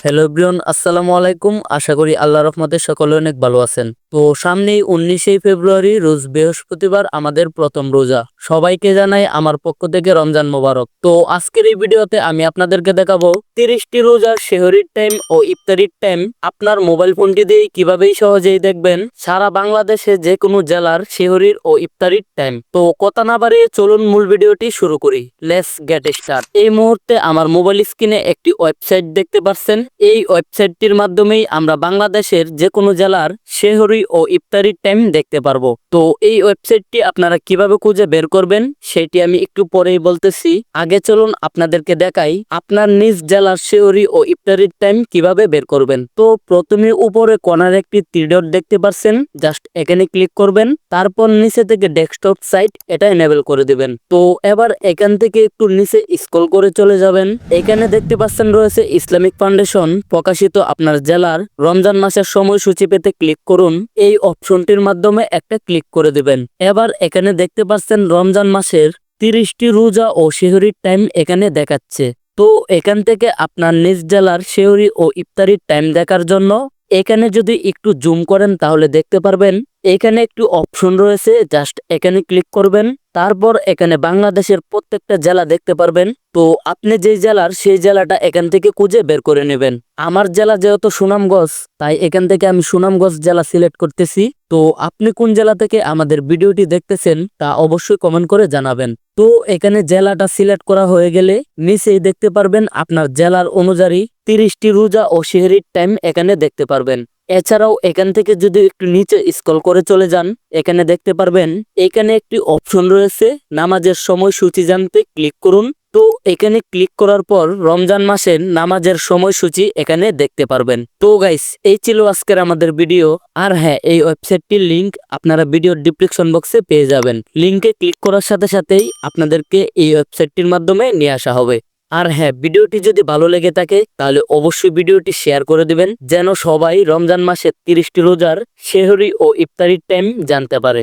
Hello Brian আসসালামু আলাইকুম। আশা করি আল্লাহ রহমতে সকলে অনেক ভালো আছেন। তো সামনেই উনিশে ফেব্রুয়ারি, রোজ বৃহস্পতিবার আমাদের প্রথম রোজা। সবাইকে জানাই আমার পক্ষ থেকে রমজান মোবারক। তো আজকের এই ভিডিওতে আমি আপনাদেরকে দেখাবো তিরিশটি রোজার শেহরির টাইম ও ইফতারির টাইম আপনার মোবাইল ফোনটি দিয়ে কিভাবেই সহজেই দেখবেন সারা বাংলাদেশে যে কোনো জেলার শেহরির ও ইফতারির টাইম তো কথা না বাড়িয়ে চলুন মূল ভিডিওটি শুরু করি। লেস গেট স্টার্ট এই মুহূর্তে আমার মোবাইল স্ক্রিনে একটি ওয়েবসাইট দেখতে পাচ্ছেন এই ওয়েবসাইটটির মাধ্যমেই আমরা বাংলাদেশের যে কোনো জেলার শেহরি ও ইফতারির টাইম দেখতে পারব। তো এই ওয়েবসাইটটি আপনারা কীভাবে খুঁজে বের করবেন, সেটি আমি একটু পরেই বলতেছি। আগে চলুন আপনাদেরকে দেখাই আপনার নিজ জেলার শেহরি ও ইফতারির টাইম কীভাবে বের করবেন। তো প্রথমে উপরে কর্নার একটি ত্রিডট দেখতে পাচ্ছেন জাস্ট এখানে ক্লিক করবেন, তারপর নিচে থেকে ডেস্কটপ সাইট এটা এনেবল করে দিবেন। তো এবার এখান থেকে একটু নিচে স্ক্রল করে চলে যাবেন। এখানে দেখতে পাচ্ছেন রয়েছে ইসলামিক ফাউন্ডেশন প্রকাশিত আপনার জেলার রমজান মাসের সময়সূচি পেতে ক্লিক করুন। এই অপশনটির মাধ্যমে একটা ক্লিক করে দেবেন। এবার এখানে দেখতে পাচ্ছেন রমজান মাসের তিরিশটি রোজা ও শেহরির টাইম এখানে দেখাচ্ছে। তো এখান থেকে আপনার নিজ জেলার শেহরি ও ইফতারির টাইম দেখার জন্য এখানে যদি একটু জুম করেন তাহলে দেখতে পারবেন এখানে একটু অপশন রয়েছে জাস্ট এখানে ক্লিক করবেন। তারপর এখানে বাংলাদেশের প্রত্যেকটা জেলা দেখতে পারবেন। তো আপনি যেই জেলার, সেই জেলাটা এখান থেকে খুঁজে বের করে নেবেন। আমার জেলা যেহেতু সুনামগঞ্জ, তাই এখান থেকে আমি সুনামগঞ্জ জেলা সিলেক্ট করতেছি। তো আপনি কোন জেলা থেকে আমাদের ভিডিওটি দেখতেছেন, তা অবশ্যই কমেন্ট করে জানাবেন। তো এখানে জেলাটা সিলেক্ট করা হয়ে গেলে নিচেই দেখতে পারবেন, আপনার জেলার অনুযায়ী তিরিশটি রোজা ও শেহরির টাইম এখানে দেখতে পারবেন। এছাড়াও এখান থেকে যদি একটু নিচে স্কল করে চলে যান, এখানে দেখতে পারবেন, এখানে একটি অপশন রয়েছে, নামাজের সময়সূচি জানতে ক্লিক করুন। তো এখানে ক্লিক করার পর রমজান মাসের নামাজের সময়সূচি এখানে দেখতে পারবেন। তো গাইস এই ছিল আজকের আমাদের ভিডিও আর হ্যাঁ এই ওয়েবসাইটটির লিংক আপনারা ভিডিওর ডিসক্রিপশন বক্সে পেয়ে যাবেন। লিংকে ক্লিক করার সাথে সাথেই আপনাদেরকে এই ওয়েবসাইটটির মাধ্যমে নিয়ে আসা হবে। আর হ্যাঁ ভিডিওটি যদি ভালো লেগে থাকে, তাহলে অবশ্যই ভিডিওটি শেয়ার করে দিবেন, যেন সবাই রমজান মাসের তিরিশটি রোজার শেহরি ও ইফতারির টাইম জানতে পারে।